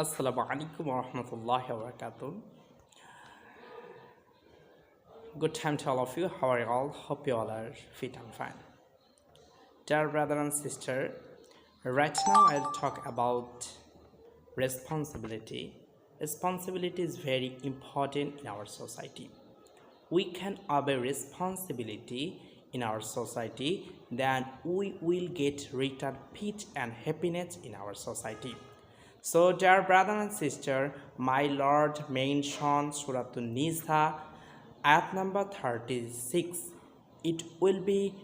Assalamu alaikum wa rahmatullahi wa barakatuh. Good time to all of you. How are you all? Hope you all are fit and fine. Dear brother and sister, right now I'll talk about responsibility. Responsibility is very important in our society. We can obey responsibility in our society, then we will get return peace and happiness in our society. So, dear brother and sister, my Lord mentioned Surah Nisa, ayat number 36. It will be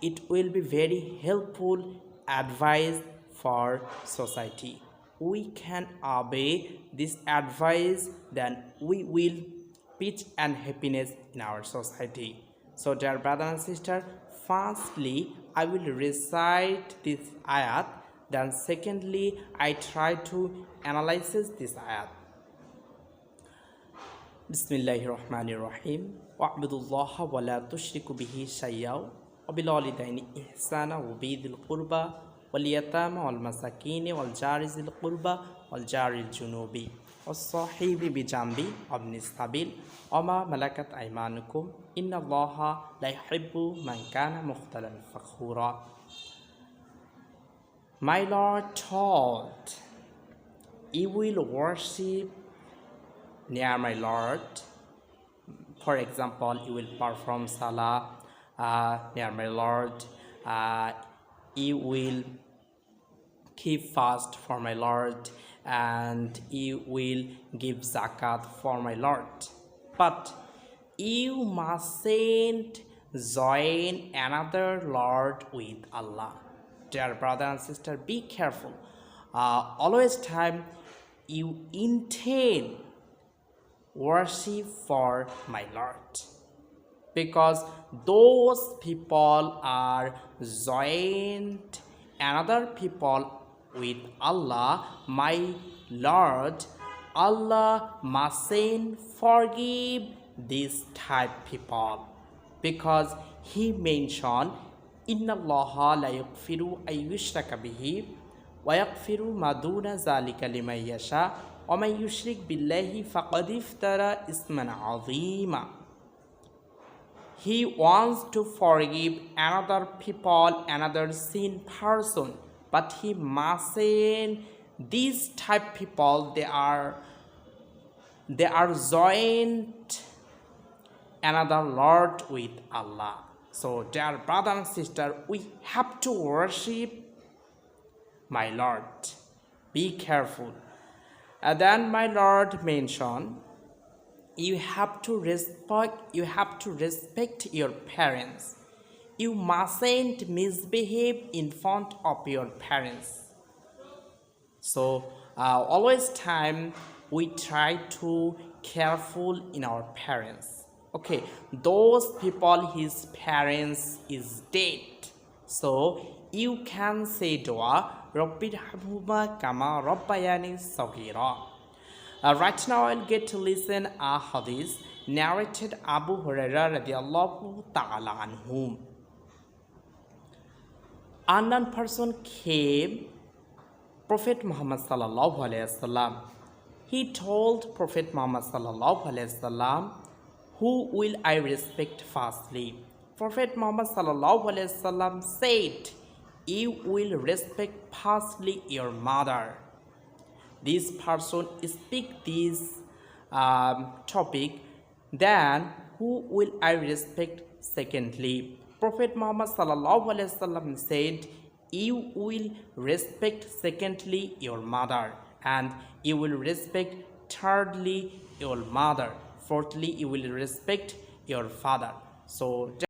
it will be very helpful advice for society. We can obey this advice, then we will peace and happiness in our society. So, dear brother and sister, firstly, I will recite this ayat. Then, secondly, I try to analyze this ayat. বিসমিল্লাহ রহমান রহিম ওয়াবুদুল্লাহ ওয়ালা তুশরিকু বিহি শাইয়াও وبالوالدين إحسانا وبيذ القربى واليتامى والمساكين والجار ذي القربى والجار الجنوب والصاحب بجنبي وابن السبيل وما ملكت أيمانكم إن الله لا يحب من كان مختلا فخورا My Lord taught, you will worship near my Lord. For example, you will perform salah uh, near my Lord. Uh, will keep fast for my Lord and you will give zakat for my Lord. But you mustn't join another Lord with Allah. Dear brother and sister, be careful. Uh, always time you intend worship for my Lord because those people are joined another people with Allah, my Lord, Allah mustn't forgive this type people because He mentioned ইন্নাল্লাহফিরু আইয়ুশরা কাবিহি ওয়াকফিরু মাদুনা জালিকা লিমাইয়াশা অমাইয়ুশরিক বিল্লাহি ফাকদিফ তারা ইসমান Azima He wants to forgive another people, another sin person, but he mustn't. These type people, they are they are joined another Lord with Allah. So, dear brother and sister, we have to worship my Lord. Be careful. And then my Lord mentioned you have to respect you have to respect your parents you mustn't misbehave in front of your parents so uh, always time we try to careful in our parents okay those people his parents is dead so you can say dua rabbir hamhuma kama rabbayani saghira uh, right now, I'll get to listen a hadith narrated Abu Hurairah radiallahu ta'ala anhum. Unknown person came, Prophet Muhammad sallallahu alayhi wasallam. He told Prophet Muhammad sallallahu alayhi wasallam, "Who will I respect firstly?" Prophet Muhammad wasallam said, "You will respect firstly your mother." this person speak this um, topic then who will i respect secondly prophet muhammad wasallam said you will respect secondly your mother and you will respect thirdly your mother fourthly you will respect your father so